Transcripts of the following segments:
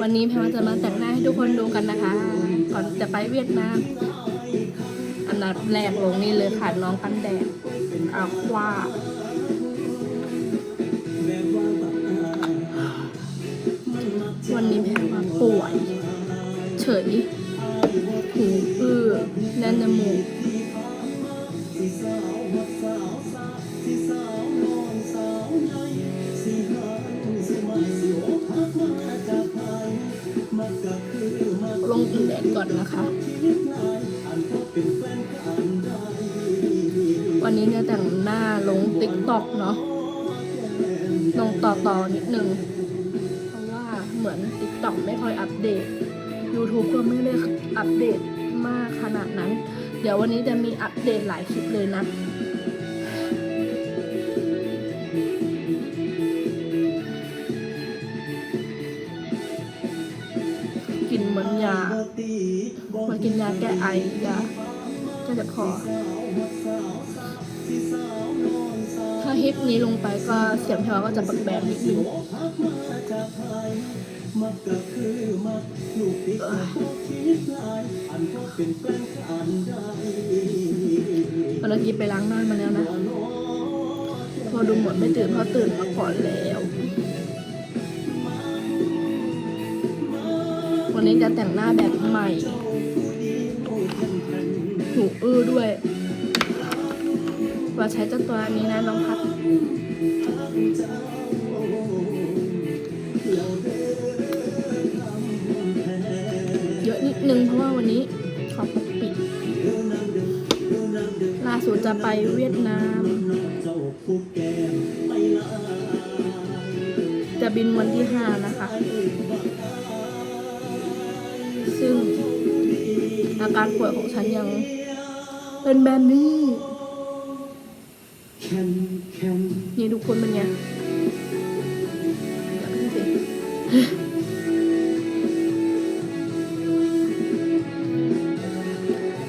วันนี้แพรจะมาแต่งหน้าให้ทุกคนดูกันนะคะ ก่อนจะไปเวียดนามอันดับแรกลงนี่เลยค่ะน้องกันแดดอาควาวันนี้แพรวป่วย เฉยหูอื้อแน่นจมูก ลงอินแดดก่อนนะคะ วันนี้เนี่ยแต่งหน้าลงติ๊กต็อกเนาะลงต่อต่อนิดนึง เพราะว่าเหมือนติ๊กต็อกไม่ค่อยอัปเดต YouTube ก็ไม่ได้อัปเดตมากขนาดนั้น เดี๋ยววันนี้จะมีอัปเดตหลายคลิปเลยนะ กินยาแก้ไอยาแก้เจ็บคอถ้าฮิปนี้ลงไปก็เสียงแพรก็จะแบกๆนิดนึงตอนนี้ไปล้างหน้ามาแล้วนะ พอดูหมดไม่ตื่นเพราะตื่นมาก่อนแล้ววันนี้จะแต่งหน้าแบบใหม่ หูอื้อด้วยว่าใช้เจ้าตัวนี้นะน้องพัดเยอะนิดนึงเพราะว่าวันนี้ขอปกปิดล่าสุดจะไปเวียดนาม จะบินวันที่ห้านะคะ ซึ่งอาการป่วยของฉันยัง เป็นแบบนี้นี่ทุกคนเป็นไงอย่าเพิ่งสิ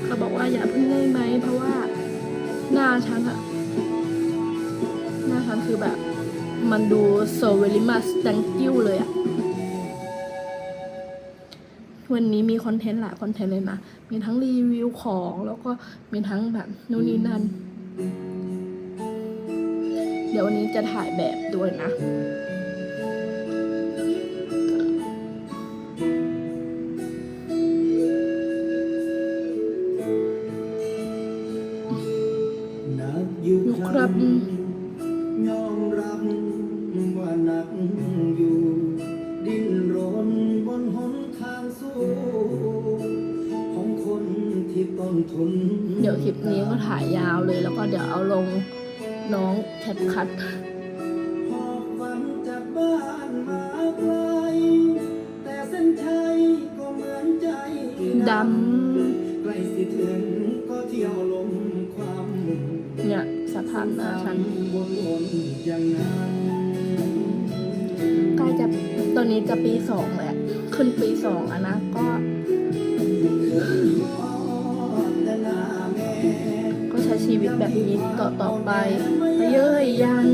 เขาบอกว่าอย่าเพิ่งได้ไหมเพราะว่า หน้าฉันอะหน้าฉันคือแบบ มันดู so very much thank you เลยอะ วันนี้มีคอนเทนต์หลายคอนเทนต์เลยนะ มีทั้งรีวิวของแล้วก็มีทั้งแบบนู่นนี่นั่น เดี๋ยววันนี้จะถ่ายแบบด้วยนะอยู่อยู่คครัรับ เดี๋ยวคลิปนี้ก็ถ่ายยาวเลย แล้วก็เดี๋ยวเอาลงน้องแคทคัทหอบฝันจากบ้านมาไกลแต่เส้นชัยก็เหมือนใจดใกล้สิถึงก็เที่ยวลมความำเนี่ยสภาพหน้าฉันวนๆอย่างนั้นใกล้จะตอนนี้จะปีสองแล้วขึ้นปีสองแล้วนะก็ แบบนี้ต่อต่อไปเยอะยัน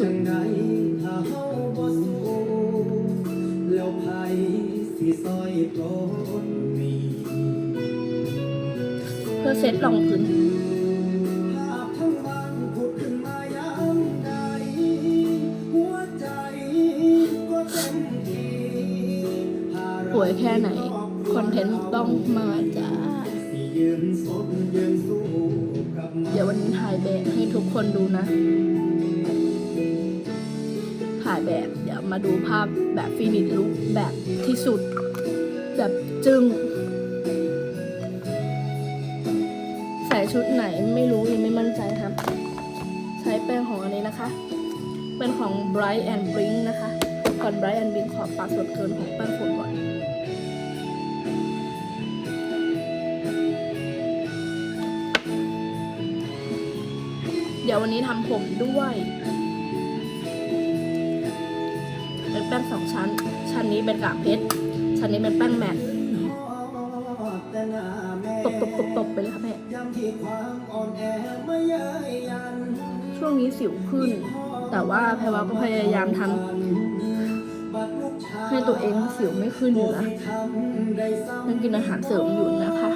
จังใดถ้าเฮาบ่สู้แล้วไผสิซอยปลดหนี้เพื่อเซตรองพื้นภาพทั้งวันผุดขึ้นมายามใด หัวใจก็เต็มทีป่วยแค่ไหน คอนเทนต์ต้องมาจ้าเดี๋ยววันนี้ถ่ายแบบให้ทุกคนดูนะายแบบ เดี๋ยวมาดูภาพแบบฟินิชลุกแบบที่สุด แบบจึง้งใส่ชุดไหนไม่รู้ยังไม่มั่นใจครับ ใช้แป้งของอันนี้นะคะ เป็นของ Bright and Blink นะคะ ก่อน Bright and Blink ขอปาดส่วนเกินของแป้งฝุ่นก่อนเดี๋ยววันนี้ทำผมด้วย แป้งสองชั้น ชั้นนี้เป็นกากเพชร ชั้นนี้เป็นแป้งแมทแต่หน้าแม่ตบตบตบตบไปเลยค่ะแม่ย้ำที่ความอ่อนแม่ ช่วงนี้สิวขึ้น แต่ว่าแพรวาก็พยายามทำให้ตัวเองสิวไม่ขึ้นอยู่นะยังกินอาหารเสริมอยู่นะคะ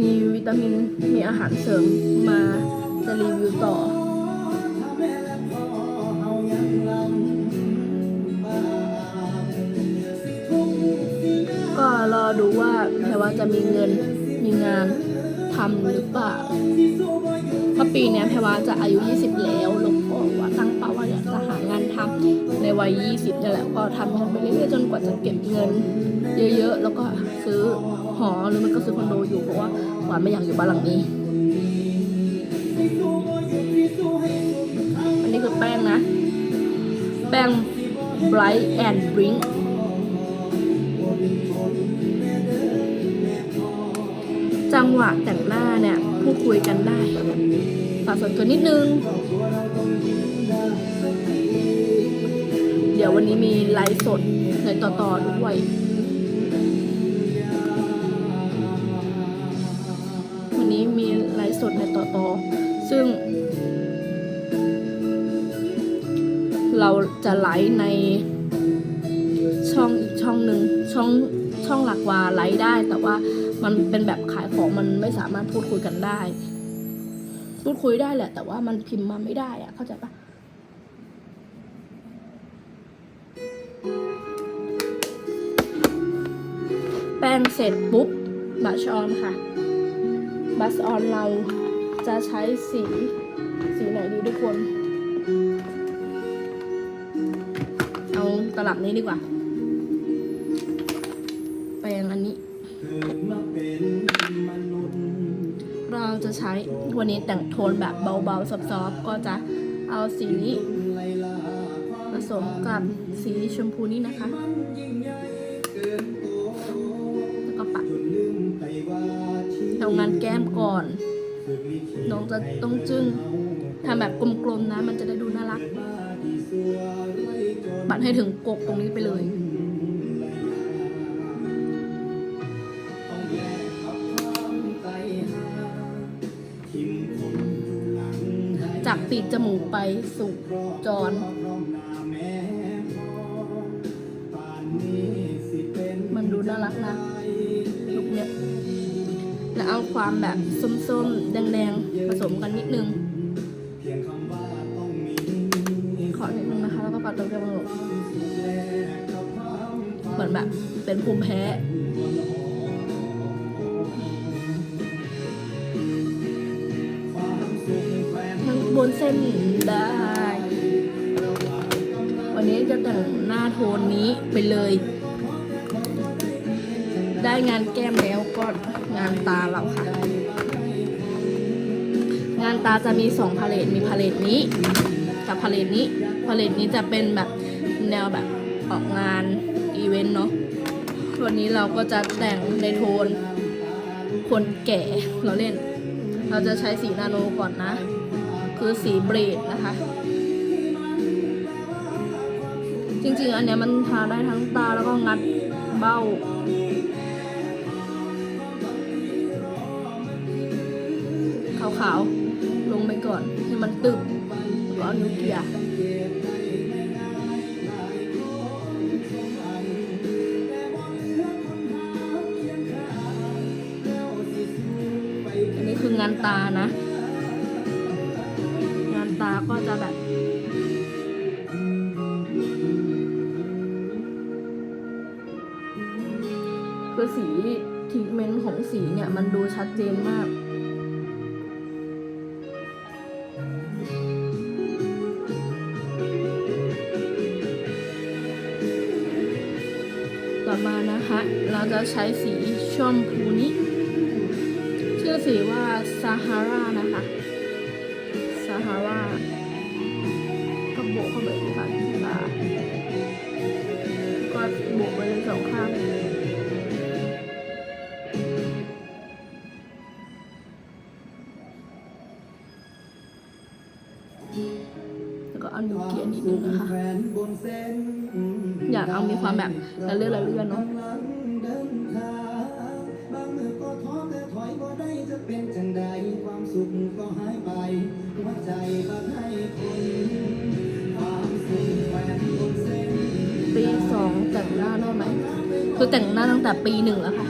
มีวิตามิน มีอาหารเสริมมาจะรีวิวต่อ จะมีเงินมีงานทำหรือเปล่าเพราะปีนี้แพรว่าจะอายุ 20 แล้วแล้วก็ว่าตั้งเป้าว่าอยากจะหางานทำในวัย 20นี่แหละก็ทำกันไปเรื่อยๆจนกว่าจะเก็บเงิน เยอะๆ แล้วก็ซื้อหอหรือมันก็ซื้อคอนโดอยู่เพราะว่าหวานไม่อยากอยู่บ้านหลังนี้อันนี้คือแป้งนะ แป้ง Bright and Blink จังหวะแต่งหน้าเนี่ยพูดคุยกันได้ฝากส่วนเกินนิดนึง เดี๋ยววันนี้มีไลฟ์สดในต่อๆด้วยวันนี้มีไลฟ์สดในต่อๆซึ่ง เราจะไลฟ์ในช่องอีกช่องหนึ่งช่อง ช่องหลักวาไลฟ์ได้ แต่ว่ามันเป็นแบบขายของมันไม่สามารถพูดคุยกันได้ พูดคุยได้แหละ แต่ว่ามันพิมพ์มาไม่ได้อะเข้าใจปะแป้งเสร็จปุ๊บบัชออนค่ะ บัชออนเราจะใช้สีสีไหนดีทุกคน เอาตลับนี้ดีกว่าาจะใช้วันนี้แต่งโทนแบบเบาๆซอฟๆก็จะเอาสีนี้ผสมกับสีชมพูนี่นะคะแล้วก็ปัดทำงานแก้มก่อน น้องจะต้องจึ้งทำแบบกลมๆนะ มันจะได้ดูน่ารัก ปัดให้ถึงกกตรงนี้ไปเลย จากปีกจมูกไปสู่จรมันดูน่ารักนะลุกเนี้ยแล้วเอาความแบบส้มๆ แดงๆ ผสมกันนิดนึง ขอนิดนึงนะคะ แล้วก็ปัดตรงจมูกเหมือนแบบเป็นภูมิแพ้ บนเส้นได้ วันนี้จะแต่งหน้าโทนนี้ไปเลย ได้งานแก้มแล้วก็งานตาเราค่ะ งานตาจะมีสองพาเลตมีพาเลตนี้ กับพาเลตนี้ พาเลตนี้จะเป็นแบบแนวแบบออกงานอีเวนต์เนาะ วันนี้เราก็จะแต่งในโทนคนแก่เราเล่น เราจะใช้สีนาโนก่อนนะ คือสีเบรดนะคะ จริงๆ อันเนี้ยมันทาได้ทั้งตาแล้วก็งัดเบ้า ขาวๆ ลงไปก่อนให้มันตึบแล้วก็เอานิ้วเกลี่ยอันนี้คืองานตานะ สีเนี่ยมันดูชัดเจนมาก ต่อมานะคะ เราจะใช้สีชมพูนี้ ชื่อสีว่าซาฮารานะคะซาฮาราก็โบกเข้าไปที่ปากที่ตาก็โบกไปเลยสองข้าง อยากเอามีความแบบละเลื่อนละเลื่อนเนาะเดินทางบางมือก็ท้อแต่ถอยก็ได้จะเป็นจังใดความสุขก็หายไปหัวใจบักให้คนความสุขแฟนบนเส้นปีสองแต่งหน้าได้ไหมคือแต่งหน้าตั้งแต่ปีหนึ่งแล้วค่ะ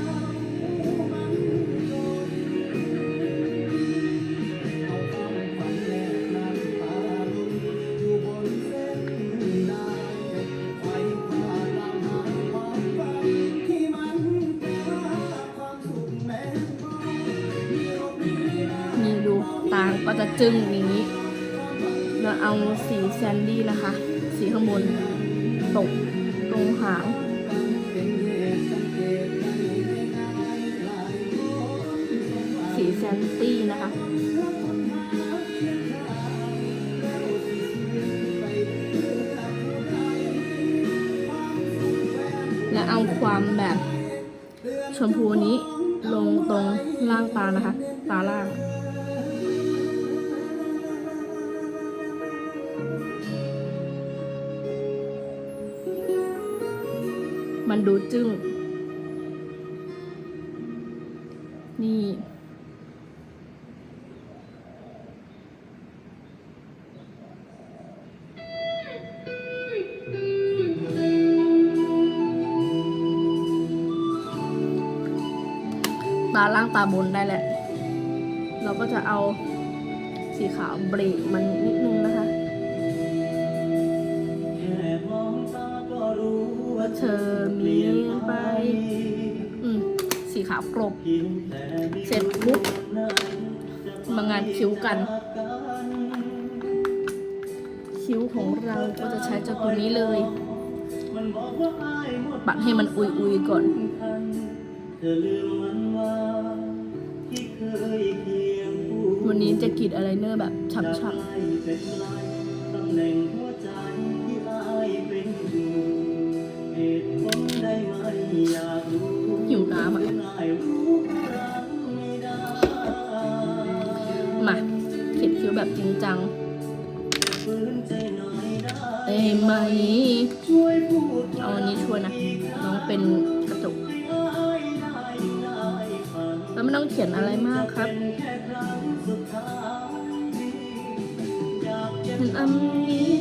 จะจึงอย่างนี้แล้วเอาสีแซนดี้นะคะ สีข้างบน ตกตรงหางเป็นเหตุสังเกตได้ง่ายๆหลายคนสีแซนตี้นะคะและเอาความแบบชมพูนี้ลงตรงล่างตานะคะ มันดูจึ้ง นี่ ตาล่างตาบนได้แหละ เราก็จะเอาสีขาวเบรกมันนิด ขาวกรบเพียงแต่มีเสร็จปุ๊บนั้นจะมางานคิ้วกันรักกัน คิ้วของเราก็จะใช้เจ้าตัวนี้เลยมันบอกว่าอ้ายหมดปัดให้มันอุยอุยๆก่อนคันเธอลืมมันว่าที่เคยเคียงคู่วันนี้จะกรีดอะไรเนอร์แบบจะฉ่ำไแบบจริงจังฝืนใจหน่อยได้ได้ไหมช่วยพูดเอาอันนี้ช่วยนะ น้องเป็นกระจกให้อ้าได้ได้ฟังแล้วไม่ต้องเขียนอะไรมากครับเป็นแค่ครั้งสุดท้ายอยากจะเห็นอันนี้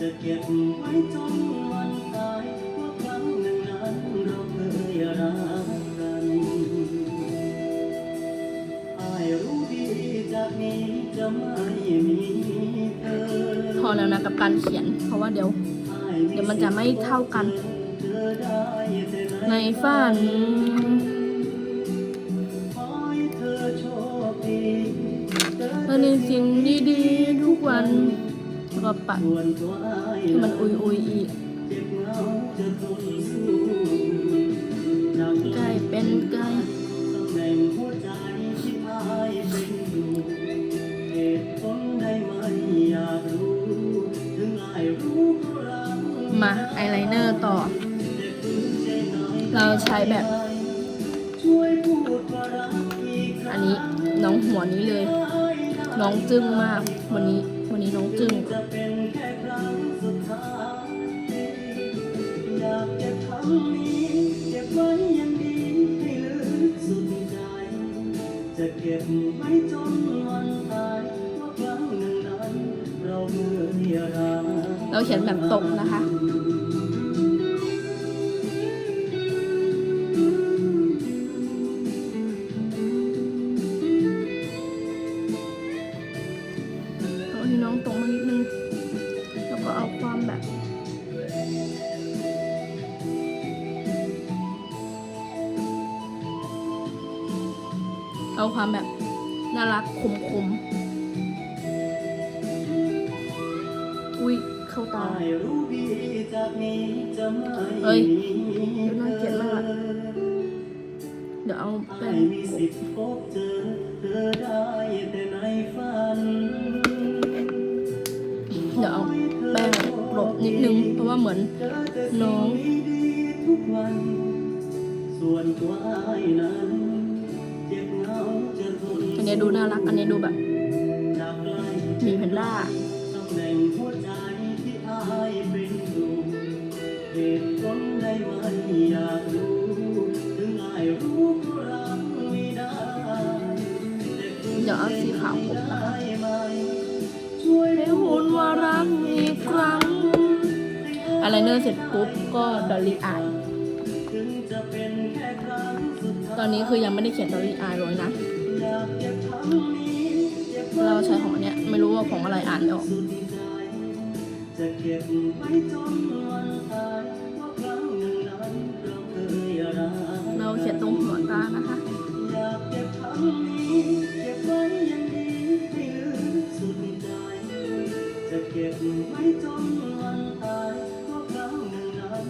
จะเก็บไว้จน อแล้วนะกับการเขียน เพราะว่าเดี๋ยว เดี๋ยวมันจะไม่เท่ากัน ในฝันขอให้เธอโชคดีแล้วในสิ่งดีๆทุกวันก็ปัดส่นให้มันอุยอุยอีกเจ็บเหงาจะทนสู้จากใกล้เป็นใกล้ตำแหน่งหัวใจที่อ้ายเป็นอยู่เหตุผลได้ไหมอยาก มาไอไลเนอร์ต่อแต่ฝืนใจหน่อยเราใช้แบบช่วยพูดว่ารักอีกครั้งอันนี้น้องหัวนี้เลย น้องจึ้งมาก วันนี้วันนี้น้องจึ้งจะเป็นแค่ครั้งสุดท้ายอยากเก็บคำนี้เก็บไว้อยังดีให้ลึกสุดใจจะเก็บไว้จนวันตายว่าครั้งหนึ่งนั้นเราเมื่อรักเราเขียนแบบตรงนะคะ้องตรงมานิดนึง แล้วก็เอาความแบบเอาความแบบน่ารักขมขมอุ้ยเข้าตาเอ้ยน่าเกลียดมากเดี๋ยวเอาแป้ง เดี๋ยวเอาแป้งกรบนิดนึง เพราะว่าเหมือนน้องอันนี้ดูน่ารัก อันนี้ดูแบบมีแพนด้าตำแหน่งหัวใจที่อายเป็นอยู่เหตุผลใดไม่อยากรู้ถึงอายรู้ก็รักไม่ได้แต่คืนเดี๋ยวเอาสีขาวผมนะคะได้ไหมช่วยให้หุ่นว่ารักอีกครั้ง อะไรเนอร์เสร็จปุ๊บก็ดอลลี่อายตอนนี้คือยังไม่ได้เขียนดอลลี่อายเลยนะ เราใช้ของอันเนี้ยไม่รู้ว่าของอะไรอ่านไม่ออกเราเคยรักเราเขียนตรงหัวตานะคะ ก็บไว้จนวันตายว่าครั้งหนึ่งนั้น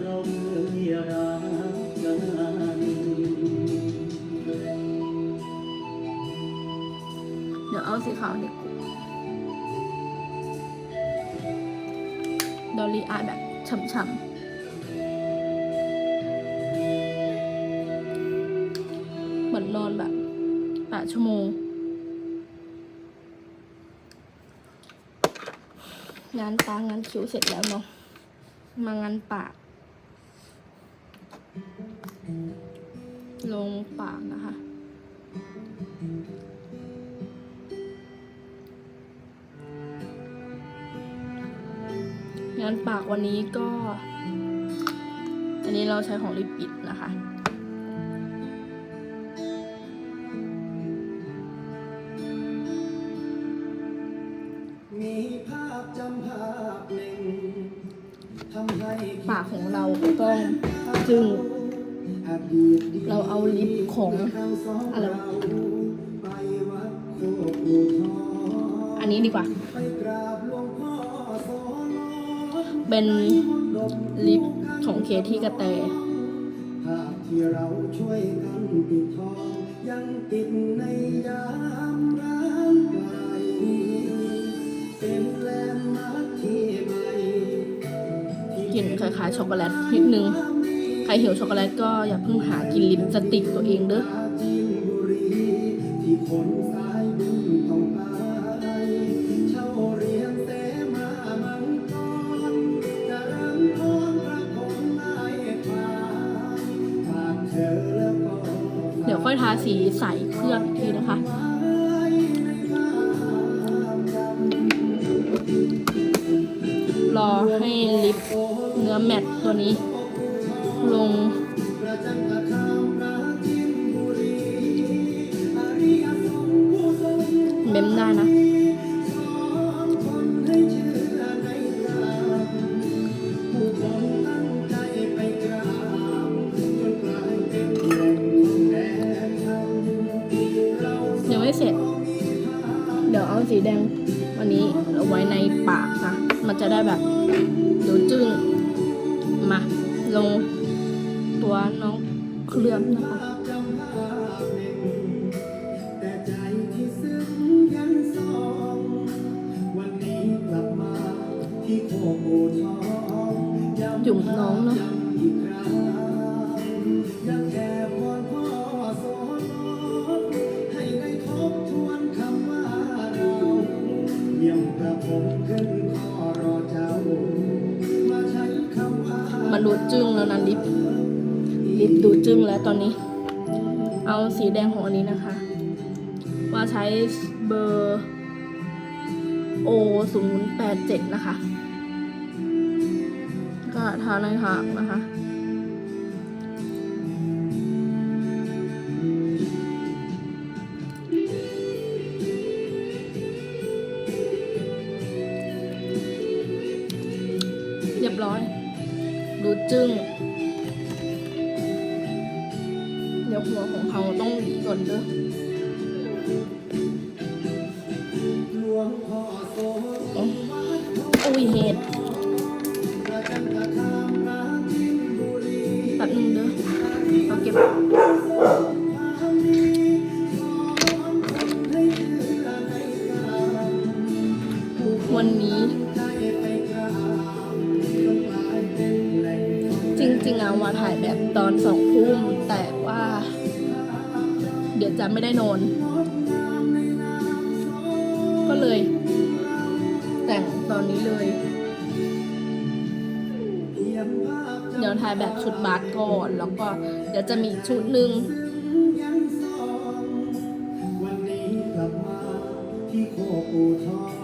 เราเคยรักกันเดี๋ยวเอาสีขาวเด็กดอลลี่อายแบบช่ำๆเหมือนนอนแบบแปดชั่วโมง งานตางานคิ้วเสร็จแล้วเนาะมางานปาก ลงปากนะคะ งานปากวันนี้ก็ อันนี้เราใช้ของลิปอิด ของเราก็ต้องจึงเราเอาลิปขององอะไรวะอันนี้ดีกว่า เป็นลิปของเคที่กระแตที่เราช่วยกันปิดทองยังติดในยามร้างไกลเป็นแลนด์มาร์คที่ คล้ายๆช็อกโกแลตนิดนึง ใครหิวช็อกโกแลตก็อย่าเพิ่งหากินลิปสติกตัวเองเด้อเดี๋ยวค่อยทาสีใสเคลือ มมได้นะ เอาสีแดงของอันนี้นะคะ ว่าใช้เบอร์ O 0 8 7นะคะ ก็ทาในหางนะคะ จริงๆเอามาถ่ายแบบตอนสองทุ่มแต่ว่า เดี๋ยวจะไม่ได้นอน ก็เลย แต่งตอนนี้เลย เดี๋ยวถ่ายแบบชุดบาสก่อน แล้วก็เดี๋ยวจะมีชุดหนึ่งที่โคกูทอง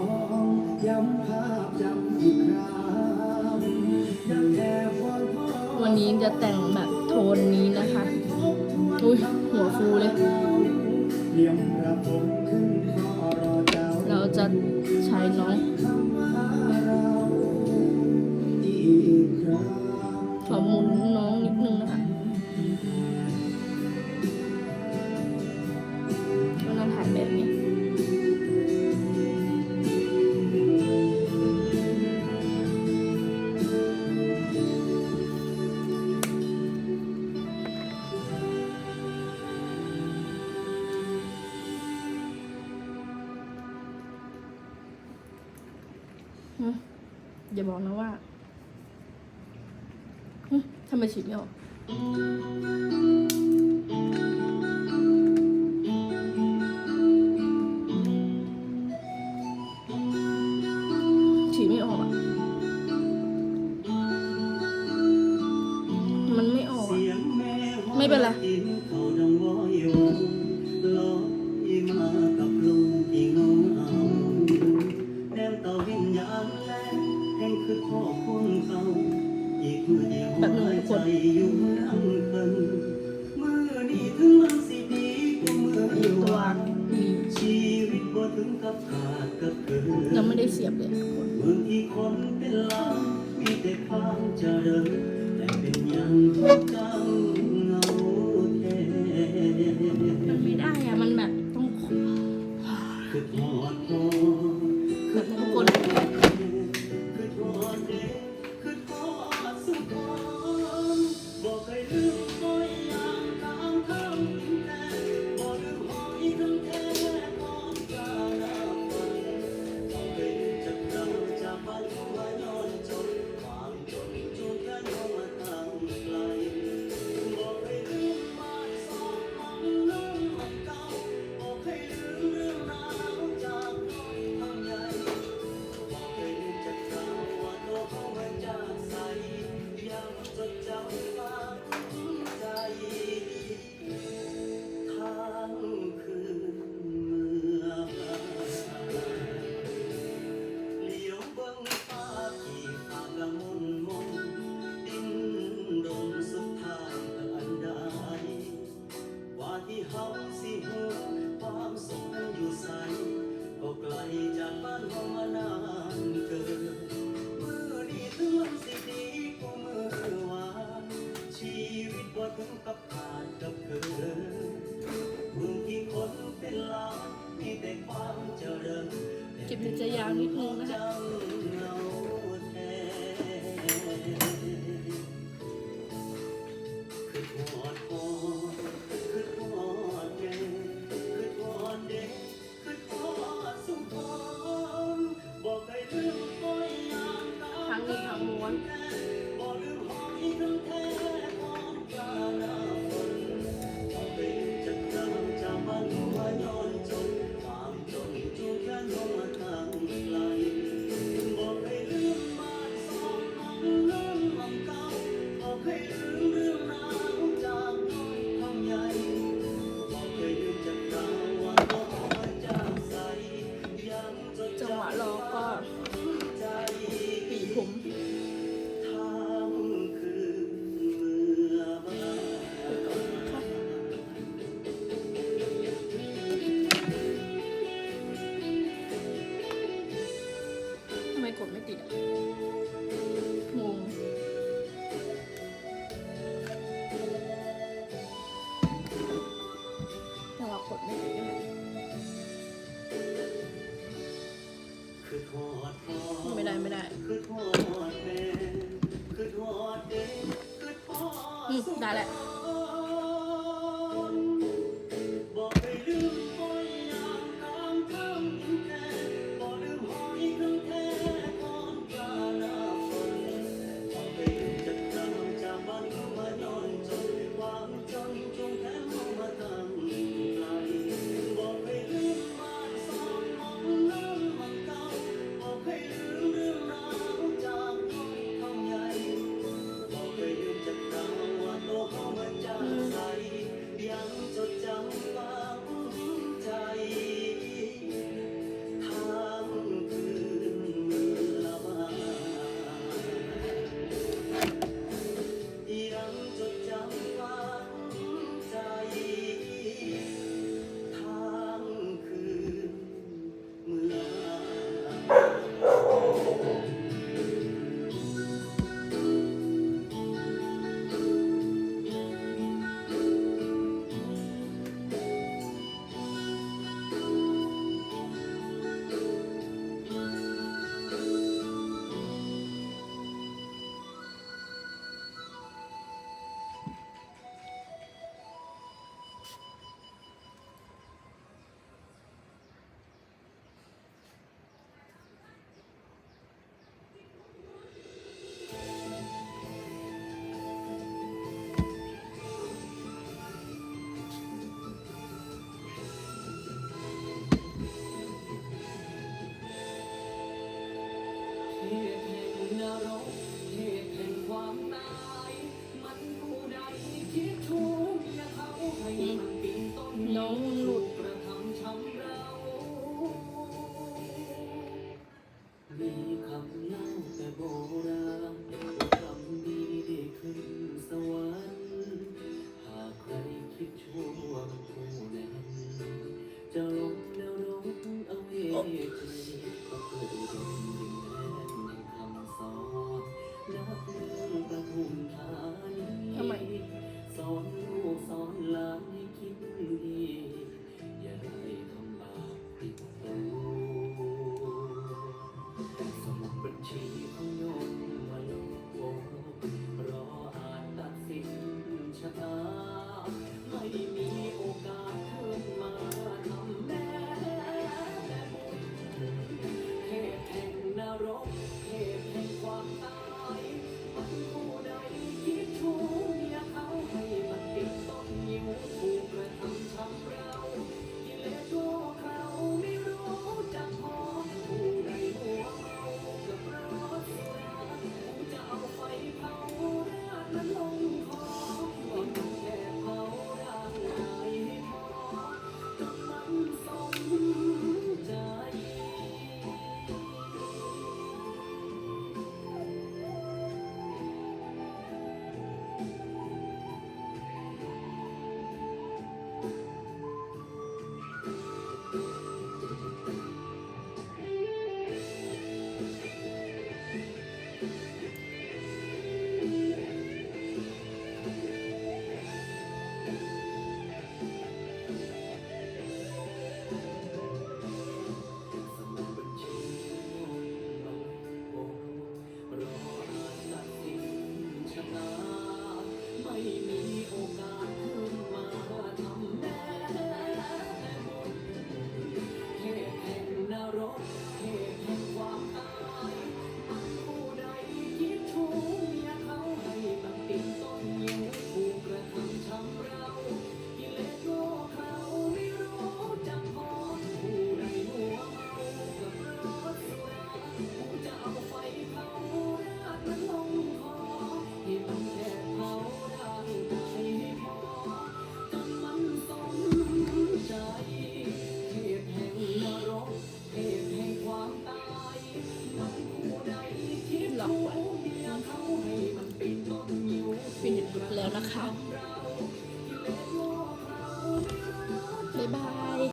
อย่บอกนะว่าทำไมฉีดไม่ออก ยังไม่ได้เสียบเลยอีกคนเป็นลานมีแต่ความเจริญแต่เป็นยังจัง อทอดแม่คือทอดเด็กคือทอดอืมได้แหละ